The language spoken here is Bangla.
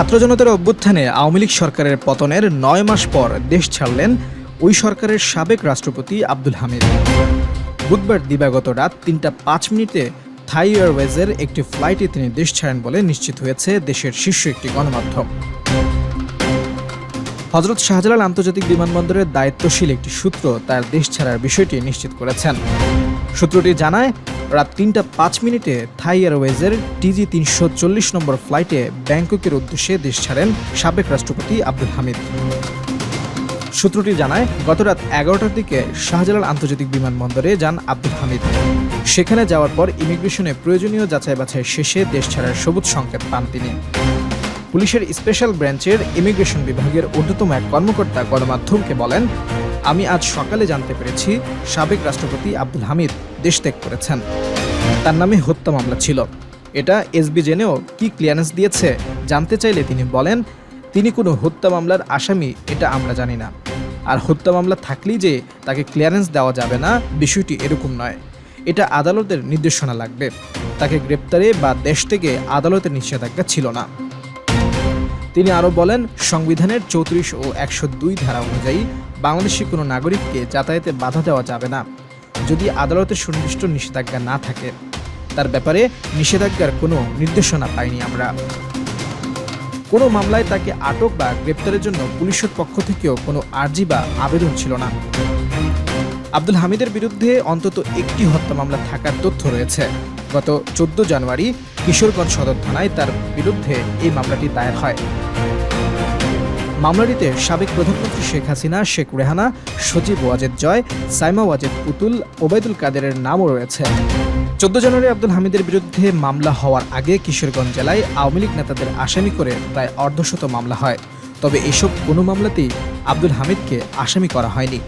ছাত্র জনতার অভ্যুত্থানে আওয়ামী লীগ সরকারের পতনের নয় মাস পর দেশ ছাড়লেন ওই সরকারের সাবেক রাষ্ট্রপতি আব্দুল হামিদ। বুধবার দিবাগত রাত তিনটা পাঁচ মিনিটে থাই এয়ারওয়েজের একটি ফ্লাইটে তিনি দেশ ছাড়েন বলে নিশ্চিত হয়েছে দেশের শীর্ষ একটি গণমাধ্যম। হজরত শাহজালাল আন্তর্জাতিক বিমানবন্দরের দায়িত্বশীল একটি সূত্র তার দেশ ছাড়ার বিষয়টি নিশ্চিত করেছেন। সূত্রটি জানায় রাত তিনটা পাঁচ মিনিটে থাই এয়ারওয়েজের টিজি তিনশো চল্লিশ নম্বর ফ্লাইটে ব্যাংককের উদ্দেশ্যে দেশ ছাড়েন সাবেক রাষ্ট্রপতি আব্দুল হামিদ। সূত্রটি জানায় গতরাত এগারোটার দিকে শাহজালাল আন্তর্জাতিক বিমানবন্দরে যান আব্দুল হামিদ। সেখানে যাওয়ার পর ইমিগ্রেশনে প্রয়োজনীয় যাচাই বাছাই শেষে দেশ ছাড়ার সবুজ সংকেত পান তিনি। পুলিশের স্পেশাল ব্রাঞ্চের ইমিগ্রেশন বিভাগের ঊর্ধ্বতম এক কর্মকর্তা গণমাধ্যমকে বলেন, আমি আজ সকালে জানতে পেরেছি সাবেক রাষ্ট্রপতি আব্দুল হামিদ দেশ ত্যাগ করেছেন। তার নামে হত্যা মামলা ছিল। এটা এসবি জেনেও কি ক্লিয়ারেন্স দিয়েছে জানতে চাইলে তিনি বলেন, তিনি কোনো হত্যা মামলার আসামি, এটা আমরা জানি না। আর হত্যা মামলা থাকলেই যে তাকে ক্লিয়ারেন্স দেওয়া যাবে না, বিষয়টি এরকম নয়। এটা আদালতের নির্দেশনা লাগবে। তাকে গ্রেপ্তারে বা দেশ থেকে আদালতের নিষেধাজ্ঞা ছিল না। তিনি আরও বলেন, সংবিধানের চৌত্রিশ ও একশো দুই ধারা অনুযায়ী বাংলাদেশি কোনো নাগরিককে যাতায়াতে বাধা দেওয়া যাবে না, যদি আদালতের সুনির্দিষ্ট নিষেধাজ্ঞা না থাকে। তার ব্যাপারে নিষেধাজ্ঞার কোনো নির্দেশনা পাইনি আমরা। কোনো মামলায় তাকে আটক বা গ্রেপ্তারের জন্য পুলিশের পক্ষ থেকেও কোনো আর্জি বা আবেদন ছিল না। আব্দুল হামিদের বিরুদ্ধে অন্তত একটি হত্যা মামলা থাকার তথ্য রয়েছে। গত চোদ্দ জানুয়ারি কিশোরগঞ্জ সদর থানায় তার বিরুদ্ধে এই মামলাটি দায়ের হয়। মামলাটিতে সাবেক প্রধানমন্ত্রী শেখ হাসিনা, শেখ রেহানা সচিব ওয়াজেদ জয়, সাইমা ওয়াজেদ পুতুল, ওবায়দুল কাদেরের নামও রয়েছে। চোদ্দ জানুয়ারি আব্দুল হামিদের বিরুদ্ধে মামলা হওয়ার আগে কিশোরগঞ্জ জেলায় আওয়ামী লীগ নেতাদের আসামি করে প্রায় অর্ধশত মামলা হয়। তবে এসব কোনো মামলাতেই আব্দুল হামিদকে আসামি করা হয়নি।